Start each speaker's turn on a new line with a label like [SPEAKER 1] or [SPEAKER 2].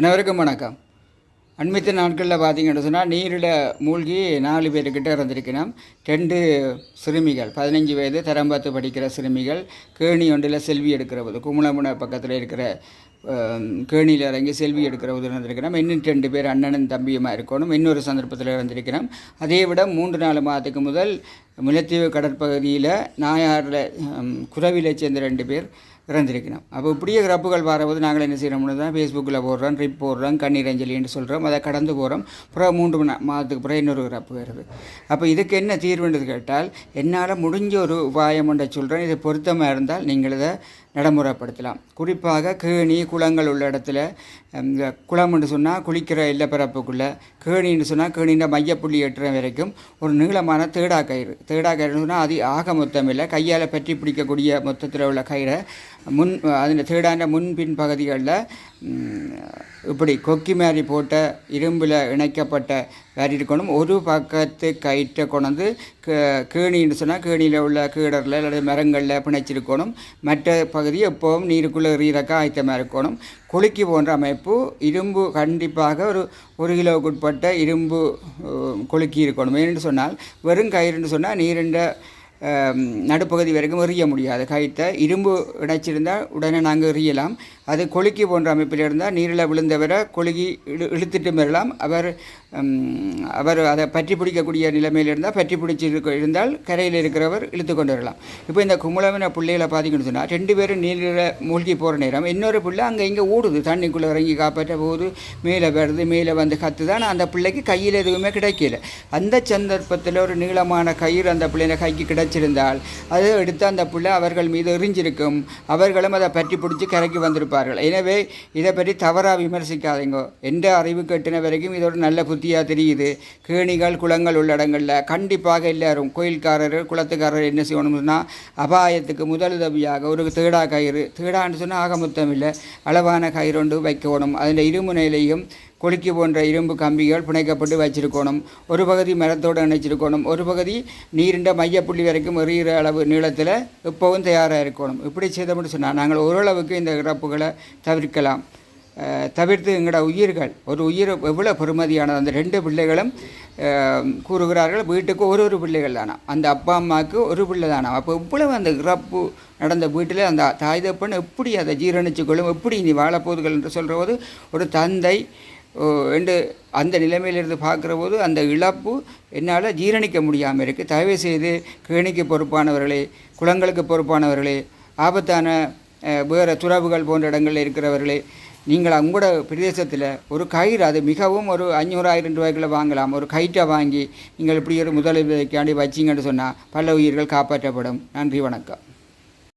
[SPEAKER 1] அனைவருக்கும் வணக்கம். அண்மித்த நாட்களில் பார்த்தீங்கன்னு சொன்னால் நீரில் மூழ்கி நாலு பேர்கிட்ட இறந்திருக்கணும் ரெண்டு சிறுமிகள் பதினஞ்சு வயது தரம் பார்த்து படிக்கிற சிறுமிகள் கேணி ஒன்றில் செல்வி எடுக்கிற போது குமுளமுன பக்கத்தில் இருக்கிற கேணியில் இறங்கி செல்வி எடுக்கிற போது இறந்திருக்கிறோம் இன்னும் ரெண்டு பேர் அண்ணனும் தம்பியுமா இருக்கணும். இன்னொரு சந்தர்ப்பத்தில் இறந்திருக்கிறோம். அதே விட மூன்று நாலு மாதத்துக்கு முதல் முல்லைத்தீவு கடற்பகுதியில் நாயாரில் குறவிலை சேர்ந்த ரெண்டு பேர் இறந்திருக்கணும். அப்போ இப்படியே இறப்புகள் வரபோது நாங்கள் என்ன செய்கிறோம்னு தான் ஃபேஸ்புக்கில் போடுறோம் ட்ரிப் போடுறோம் கண்ணீர் அஞ்சலின்னு சொல்கிறோம் அதை கடந்து போகிறோம் அப்புறம் மூன்று மணி மாதத்துக்கு அப்புறம் இன்னொரு இறப்பு வருது. அப்போ இதுக்கு என்ன தீர்வுன்றது கேட்டால் என்னால் முடிஞ்ச ஒரு உபாயம் ஒன்றை சொல்கிறேன் இது பொருத்தமாக இருந்தால் நீங்கள் இதை நடைமுறைப்படுத்தலாம். குறிப்பாக கேணி குளங்கள் உள்ள இடத்துல இந்த குளம்னு சொன்னால் குளிக்கிற இல்லப்பரப்புக்குள்ளே கேணின்னு சொன்னால் கேணின்ற மையப்புள்ளி எட்டுற வரைக்கும் ஒரு நீளமான தேடா கயிறு தேடா இருந்ததுன்னா அது ஆக மொத்தம் இல்லை. கையால் பற்றி பிடிக்கக்கூடிய மொத்தத்தில் உள்ள கயிறை முன் அதில் தேடாண்ட முன்பின் பகுதிகளில் இப்படி கொக்கி மாதிரி போட்ட இரும்பில் இணைக்கப்பட்ட வேறு இருக்கணும். ஒரு பக்கத்து கயிற்றை கொண்டு கேணின்னு சொன்னால் கேணியில் உள்ள கீடரில் அல்லது மரங்களில் பிணைச்சிருக்கணும். மற்ற பகுதி எப்போவும் நீருக்குள்ளே எறிகிறக்க ஆயத்தமாக இருக்கணும். குலுக்கி போன்ற அமைப்பு இரும்பு கண்டிப்பாக ஒரு ஒரு கிலோவுக்கு உட்பட்ட இரும்பு குலுக்கி இருக்கணும். ஏன்னு சொன்னால் வெறும் கயிறுன்னு சொன்னால் நீரிண்ட நடுப்பகுதி வரைக்கும் எறிய முடியாது. கயிற்றை இரும்பு இணைச்சிருந்தால் உடனே நாங்கள் எறியலாம். அது கொலுக்கி போன்ற அமைப்பில் இருந்தால் நீரில் விழுந்தவரை கொலுக்கி இழு இழுத்துட்டு வரலாம் அவர் அவர் அதை பற்றி பிடிக்கக்கூடிய நிலைமையில் இருந்தால் பற்றி பிடிச்சி இருந்தால் கரையில் இருக்கிறவர் இழுத்து கொண்டு வரலாம். இப்போ இந்த குமுளவின பிள்ளைகளை பார்த்தீங்கன்னு சொன்னால் ரெண்டு பேரும் நீரில் மூழ்கி போகிற நேரம். இன்னொரு பிள்ளை அங்கே இங்கே ஓடுது. தண்ணிக்குள்ளே இறங்கி காப்பாற்ற போகுது. மேலே வருது மேலே வந்து கற்று ஆனால் அந்த பிள்ளைக்கு கையில் எதுவுமே கிடைக்கல. அந்த சந்தர்ப்பத்தில் ஒரு நீளமான கயிறு அந்த பிள்ளைங்க கைக்கு வச்சிருந்தால் அதை எடுத்து அந்த பிள்ளை அவர்கள் மீது எரிஞ்சிருக்கும் அவர்களும் அதை பற்றி பிடிச்சி கரைக்கு வந்திருப்பார்கள். எனவே இதை பற்றி தவறாக விமர்சிக்காதீங்க. எந்த அறிவு கட்டின வரைக்கும் இதோட நல்ல புத்தியாக தெரியுது. கேணிகள் குளங்கள் உள்ள இடங்களில் கண்டிப்பாக எல்லாரும் கோயில்காரர் குளத்துக்காரர் என்ன செய்யணும்னா அபாயத்துக்கு முதலுதவியாக ஒரு தேடா கயிறு. தேடான்னு சொன்னால் ஆகமொத்தம் இல்லை. அளவான கயிறு கொண்டு வைக்கணும். அதில் இருமுனையிலையும் குளிக்கு போன்ற இரும்பு கம்பிகள் பிணைக்கப்பட்டு வச்சிருக்கணும். ஒரு பகுதி மரத்தோடு இணைச்சிருக்கணும். ஒரு பகுதி நீரிண்ட மையப்புள்ளி வரைக்கும் எறிகிற அளவு நீளத்தில் எப்போவும் தயாராக இருக்கணும். இப்படி செய்தோம்னு சொன்னால் நாங்கள் ஓரளவுக்கு இந்த இறப்புகளை தவிர்க்கலாம். தவிர்த்து எங்களோட உயிர்கள் ஒரு உயிர் எவ்வளோ பெருமதியானது அந்த ரெண்டு பிள்ளைகளும் கூறுகிறார்கள் வீட்டுக்கு ஒரு ஒரு பிள்ளைகள் தானா? அந்த அப்பா அம்மாவுக்கு ஒரு பிள்ளை தானா? அப்போ இவ்வளவு அந்த இறப்பு நடந்த வீட்டில் அந்த தாய் தப்பன் எப்படி அதை ஜீரணிச்சுக்கொள்ளும்? எப்படி இனி வாழப்போகுதுகள் என்று சொல்கிற போது ஒரு தந்தை என்று அந்த நிலைமையிலிருந்து பார்க்குற போது அந்த இழப்பு என்னால் ஜீரணிக்க முடியாமல் இருக்குது தயவு செய்து கேணிக்கு பொறுப்பானவர்களே குளங்களுக்கு பொறுப்பானவர்களே ஆபத்தான வேறு துறவுகள் போன்ற இடங்களில் இருக்கிறவர்களே நீங்கள் உங்களோட பிரதேசத்தில் ஒரு கயிறு அது மிகவும் ஒரு அஞ்சூறாயிரம் ரூபாய்க்குள்ள வாங்கலாம். ஒரு கயிற்றை வாங்கி நீங்கள் இப்படி ஒரு முதலுதவிக்காண்டி வச்சிங்கன்னு சொன்னால் பல உயிர்கள் காப்பாற்றப்படும். நன்றி வணக்கம்.